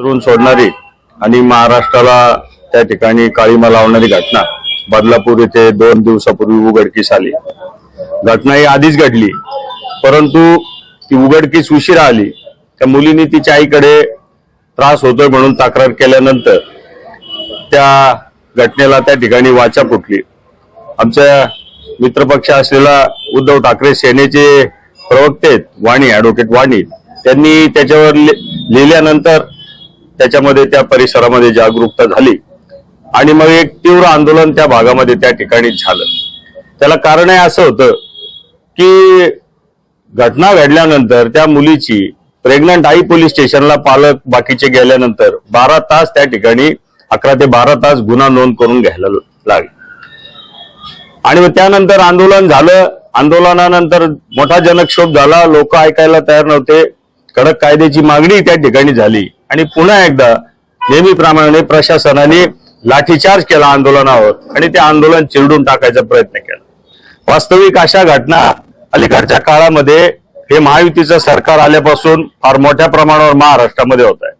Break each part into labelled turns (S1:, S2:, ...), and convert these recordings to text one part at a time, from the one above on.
S1: उतरून सोडणारी आणि महाराष्ट्राला त्या ठिकाणी काळीमा लावणारी घटना. बदलापूर येथे दोन दिवसापूर्वी उघडकीस आली. घटना ही आधीच घडली. परंतु ती उघडकीस उशिरा आली. त्या मुलीने तिच्या आईकडे त्रास होतोय म्हणून तक्रार केल्यानंतर त्या घटनेला त्या ठिकाणी वाचा फुटली. आमच्या मित्रपक्ष असलेला उद्धव ठाकरे सेनेचे प्रवक्ते वाणी ऍडव्होकेट वाणी त्यांनी त्याच्यावर लि- लिहिल्यानंतर त्याच्यामध्ये त्या परिसरामध्ये जागरूकता झाली. आणि मग एक तीव्र आंदोलन त्या भागामध्ये त्या ठिकाणी झालं. त्याला कारण आहे असं होतं की घटना घडल्यानंतर त्या मुलीची प्रेग्नंट आई पोलीस स्टेशनला पालक बाकीचे गेल्यानंतर बारा तास त्या ठिकाणी अकरा ते बारा तास गुन्हा नोंद करून घ्यायला लागले. आणि मग त्यानंतर आंदोलन झालं. आंदोलनानंतर मोठा जनक्षोभ झाला. लोक ऐकायला तयार नव्हते. कडक कायद्याची मागणी त्या ठिकाणी झाली. आणि पुन्हा एकदा नेहमीप्रमाणे प्रशासनाने लाठीचार्ज केला आंदोलनावर आणि ते आंदोलन चिरडून टाकायचा प्रयत्न केला. वास्तविक अशा घटना अलीकडच्या काळामध्ये हे महायुतीचं सरकार आल्यापासून फार मोठ्या प्रमाणावर महाराष्ट्रामध्ये होत आहे.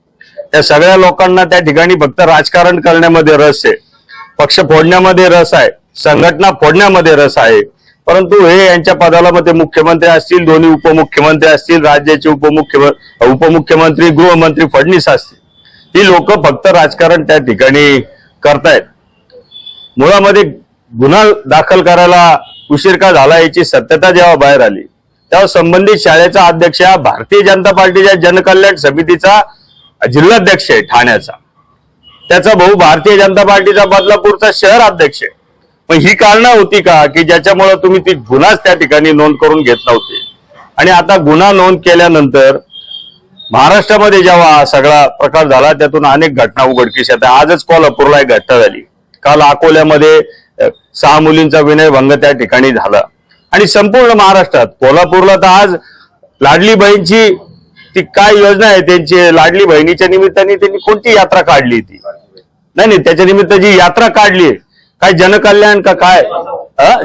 S1: त्या सगळ्या लोकांना त्या ठिकाणी फक्त राजकारण करण्यामध्ये रस आहे. पक्ष फोडण्यामध्ये रस आहे. संघटना फोडण्यामध्ये रस आहे. परंतु हे यांच्या पदाला मध्ये मुख्यमंत्री असतील दोन्ही उपमुख्यमंत्री असतील राज्याचे उपमुख्यमंत्री उपमुख्यमंत्री गृहमंत्री फडणवीस असतील. ही लोक फक्त राजकारण त्या ठिकाणी करतायत. मुळामध्ये गुन्हा दाखल करायला उशीर का झाला याची सत्यता जेव्हा बाहेर आली तेव्हा संबंधित शाळेचा अध्यक्ष हा भारतीय जनता पार्टीच्या जनकल्याण समितीचा जिल्हाध्यक्ष आहे ठाण्याचा. त्याचा भाऊ भारतीय जनता पार्टीचा बदलापूरचा शहर अध्यक्ष आहे. पण ही कारणं होती का की ज्याच्यामुळे तुम्ही ती गुन्हाच त्या ठिकाणी नोंद करून घेत नव्हते? आणि आता गुन्हा नोंद केल्यानंतर महाराष्ट्रामध्ये जेव्हा सगळा प्रकार झाला त्यातून अनेक घटना उघडकीस येतात. आजच कोल्हापूरला एक घटना झाली. काल अकोल्यामध्ये सहा मुलींचा विनयभंग त्या ठिकाणी झाला. आणि संपूर्ण महाराष्ट्रात कोल्हापूरला तर आज लाडली बहीणची ती काय योजना आहे त्यांची लाडली बहिणीच्या निमित्ताने त्यांनी कोणती यात्रा काढली ती नाही नाही त्याच्या निमित्त जी यात्रा काढली काय जनकल्याण का काय?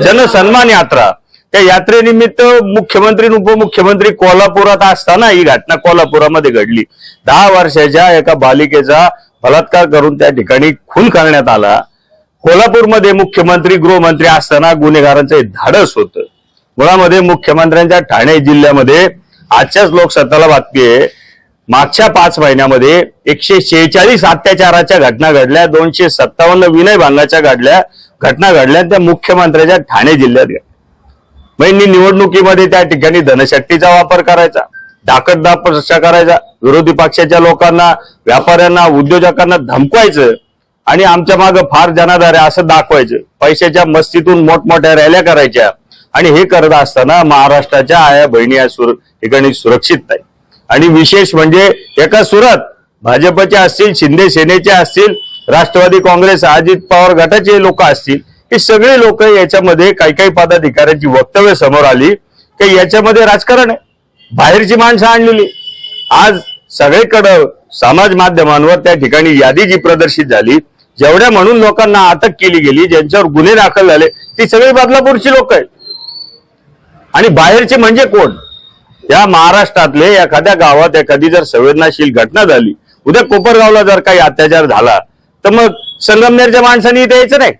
S1: जनसन्मान यात्रा. त्या यात्रेनिमित्त मुख्यमंत्री आणि उपमुख्यमंत्री कोल्हापुरात असताना ही घटना कोल्हापुरामध्ये घडली. दहा वर्षाच्या एका बालिकेचा बलात्कार करून त्या ठिकाणी खून करण्यात आला. कोल्हापूरमध्ये मुख्यमंत्री गृहमंत्री असताना गुन्हेगारांचं धाडस होतं. मुळामध्ये मुख्यमंत्र्यांच्या ठाणे जिल्ह्यामध्ये आजच्याच लोकसत्ताला बातमी आहे. मागच्या पाच महिन्यामध्ये एकशे शेहेचाळीस अत्याचाराच्या घटना घडल्या दोनशे सत्तावन्न विनय विनयभंगाच्या घडल्या घटना घडल्या त्या मुख्यमंत्र्याच्या ठाणे जिल्ह्यात घडल्या. निवडणुकीमध्ये त्या ठिकाणी धनशक्तीचा वापर करायचा डाकटदापशा करायचा विरोधी पक्षाच्या लोकांना व्यापाऱ्यांना उद्योजकांना धमकवायचं आणि आमच्या मागं फार जनाधार आहे असं दाखवायचं. पैशाच्या मस्तीतून मोठमोठ्या रॅल्या करायच्या आणि हे करत असताना महाराष्ट्राच्या आया बहिणी या सुर ठिकाणी सुरक्षित नाही. आणि विशेष म्हणजे एका सुरात भाजपचे असतील शिंदे सेनेचे असतील राष्ट्रवादी काँग्रेस अजित पवार गटाचे लोक असतील हे सगळे लोक याच्यामध्ये काही काही पदाधिकाऱ्यांची वक्तव्य समोर आली की याच्यामध्ये राजकारण आहे. बाहेरची माणसं आणलेली. आज सगळीकडं समाज माध्यमांवर त्या ठिकाणी यादी जी प्रदर्शित झाली जेवढ्या म्हणून लोकांना अटक केली गेली ज्यांच्यावर गुन्हे दाखल झाले ती सगळी बदलापूरची लोक आहेत. आणि बाहेरचे म्हणजे कोण? या महाराष्ट्रातले एखाद्या गावात एखादी जर संवेदनाशील घटना झाली उद्या कोपरगावला जर काही अत्याचार झाला तर मग संगमनेरच्या माणसांनी इथे यायचं नाही.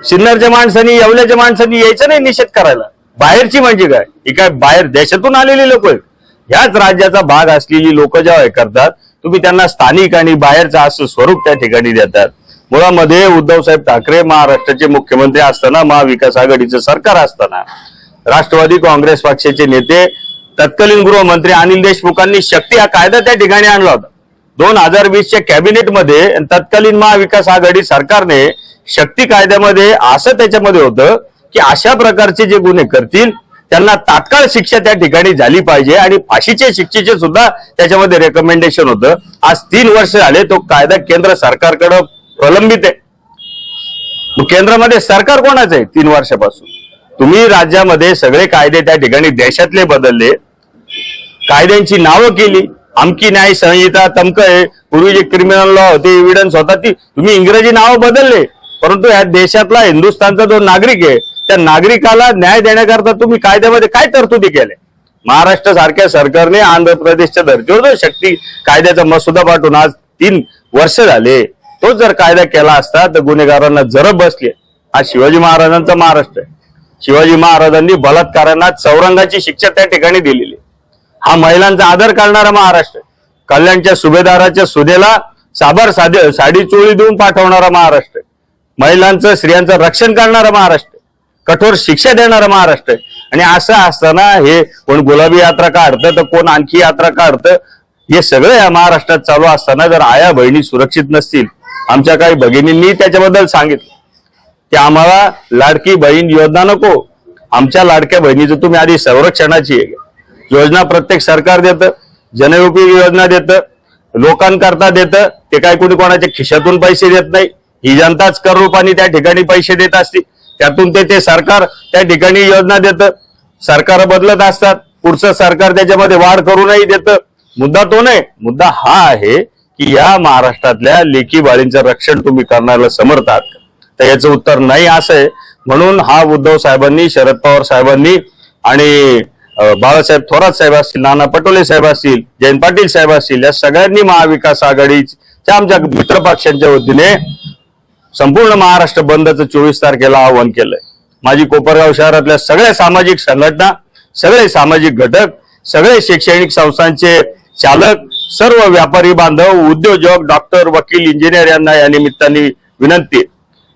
S1: सिन्नरच्या माणसांनी येवल्याच्या माणसांनी यायचं नाही निषेध करायला. बाहेरची म्हणजे काय? ही काय बाहेर देशातून आलेली लोक आहेत. ह्याच राज्याचा भाग असलेली लोक जेव्हा हे करतात तुम्ही त्यांना स्थानिक आणि बाहेरचं असं स्वरूप त्या ठिकाणी देतात. मुळामध्ये उद्धवसाहेब ठाकरे महाराष्ट्राचे मुख्यमंत्री असताना महाविकास आघाडीचं सरकार असताना राष्ट्रवादी काँग्रेस पक्षाचे नेते तत्कालीन गृहमंत्री अनिल देशमुखांनी शक्ती हा कायदा त्या ठिकाणी आणला होता. दोन हजार वीसच्या कॅबिनेटमध्ये आणि तत्कालीन महाविकास आघाडी सरकारने शक्ती कायद्यामध्ये असं त्याच्यामध्ये होतं की अशा प्रकारचे जे गुन्हे करतील त्यांना तात्काळ शिक्षा त्या ठिकाणी झाली पाहिजे आणि फाशीच्या शिक्षेचे सुद्धा त्याच्यामध्ये रेकमेंडेशन होतं. आज तीन वर्ष झाले तो कायदा केंद्र सरकारकडं प्रलंबित आहे. केंद्रामध्ये सरकार कोणाचं आहे तीन वर्षापासून? तुम्ही राज्यामध्ये सगळे कायदे त्या ठिकाणी देशातले बदलले. कायद्यांची नावं केली. आमकी न्याय संहिता तमक आहे. पूर्वी जे क्रिमिनल लॉ होते एव्हिडन्स होता ती तुम्ही इंग्रजी नावं बदलले. परंतु या देशातला हिंदुस्थानचा जो नागरिक आहे त्या नागरिकाला न्याय देण्याकरता तुम्ही कायद्यामध्ये काय तरतुदी केल्या? महाराष्ट्र सारख्या सरकारने आंध्र प्रदेशच्या धर्तीवर जो शक्ती कायद्याचा मसुदा पाठवून आज तीन वर्ष झाले. तो जर कायदा केला असता तर गुन्हेगारांना जरब बसले. हा शिवाजी महाराजांचा महाराष्ट्र आहे. शिवाजी महाराजांनी बलात्कारांना चौरंगाची शिक्षा त्या ठिकाणी दिलेली हा महिलांचा आदर करणारा महाराष्ट्र. कल्याणच्या सुभेदाराच्या सुदेला साबर साधे साडी चोळी देऊन पाठवणारा महाराष्ट्र. महिलांचं स्त्रियांचं रक्षण करणारा महाराष्ट्र. कठोर शिक्षा देणारा महाराष्ट्र. आणि असं असताना हे कोण गुलाबी यात्रा काढतं तर कोण आणखी यात्रा काढतं हे सगळं या महाराष्ट्रात चालू असताना जर आया बहिणी सुरक्षित नसतील आमच्या काही भगिनींनी त्याच्याबद्दल सांगितलं. की आम्हाला लाडकी बहीण योजना नको. आमच्या लाडक्या बहिणीचं तुम्ही आधी संरक्षणाची आहे. योजना प्रत्येक सरकार देतं जनउपयोगी योजना देतं लोकांकरता देतं ते काय कोणी कोणाच्या खिशातून पैसे देत नाही. ही जनताच कर रूपाने त्या ठिकाणी पैसे देत असते. त्यातून ते ते सरकार त्या ठिकाणी योजना देतं. सरकार बदलत असतात. पुढचं सरकार त्याच्यामध्ये वाढ करूनही देतं. मुद्दा तो नाही. मुद्दा हा आहे की या महाराष्ट्रातल्या लेखी बाळींचं रक्षण तुम्ही करण्याला समर्थ आहात. तर याचं उत्तर नाही असं आहे. म्हणून हा उद्धव साहेबांनी शरद पवार साहेबांनी आणि बाळासाहेब थोरात साहेब असतील नाना पटोले साहेब असतील जयंत पाटील साहेब असतील या सगळ्यांनी महाविकास आघाडीच्या आमच्या मित्रपक्षांच्या वतीने संपूर्ण महाराष्ट्र बंदचं चोवीस तारखेला आवाहन केलंय. माझी कोपरगाव शहरातल्या सगळ्या सामाजिक संघटना सगळे सामाजिक घटक सगळे शैक्षणिक संस्थांचे चालक सर्व व्यापारी बांधव उद्योजक डॉक्टर वकील इंजिनियर यांना या निमित्ताने विनंती.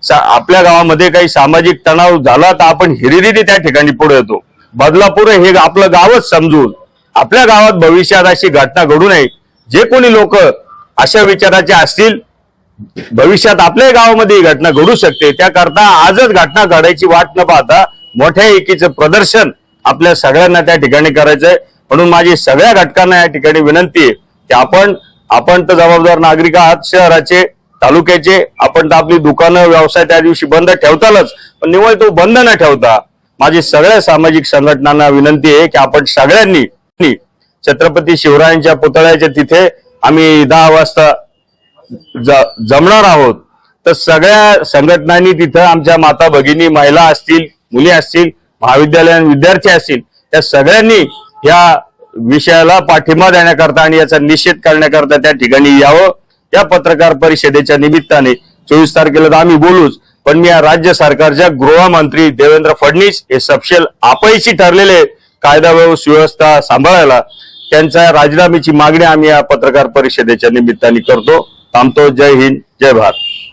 S1: आपल्या गावामध्ये काही सामाजिक तणाव झाला तर आपण हिरिरीने त्या ठिकाणी पुढे येतो. बदलापूर हे आपलं गावच समजून आपल्या गावात भविष्यात अशी घटना घडू नये. जे कोणी लोक अशा विचाराचे असतील भविष्यात आपल्या गावामध्ये ही घटना घडू शकते. त्याकरता आजच घटना घडायची वाट न पाहता मोठ्या एकीचं प्रदर्शन आपल्या सगळ्यांना त्या ठिकाणी करायचंय. म्हणून माझी सगळ्या घटकांना या ठिकाणी विनंती आहे की आपण आपण तर जबाबदार नागरिक आहात शहराचे तालुक्याचे आपण तर आपली दुकानं व्यवसाय त्या दिवशी बंद ठेवतालच. पण निवळ तो बंद न ठेवता माझी सगळ्या सामाजिक संघटनांना विनंती आहे की आपण सगळ्यांनी छत्रपती शिवरायांच्या पुतळ्याच्या तिथे आम्ही दहा वाजता ज- जमणार आहोत. तर सगळ्या संघटनांनी तिथं आमच्या माता भगिनी महिला असतील मुली असतील महाविद्यालयीन विद्यार्थी असतील त्या सगळ्यांनी या विषयाला पाठिंबा देण्याकरता आणि याचा निषेध करण्याकरता त्या ठिकाणी यावं. या पत्रकार परिषदेच्या निमित्ताने चोवीस तारखेला तर आम्ही बोलूच पण मी या राज्य सरकारच्या गृहमंत्री देवेंद्र फडणवीस हे सपशेल आपयशी ठरलेले कायदा सुव्यवस्था सांभाळायला त्यांच्या राजीनाम्याची मागणी आम्ही या पत्रकार परिषदेच्या निमित्ताने करतो. थांबतो. जय हिंद. जय भारत.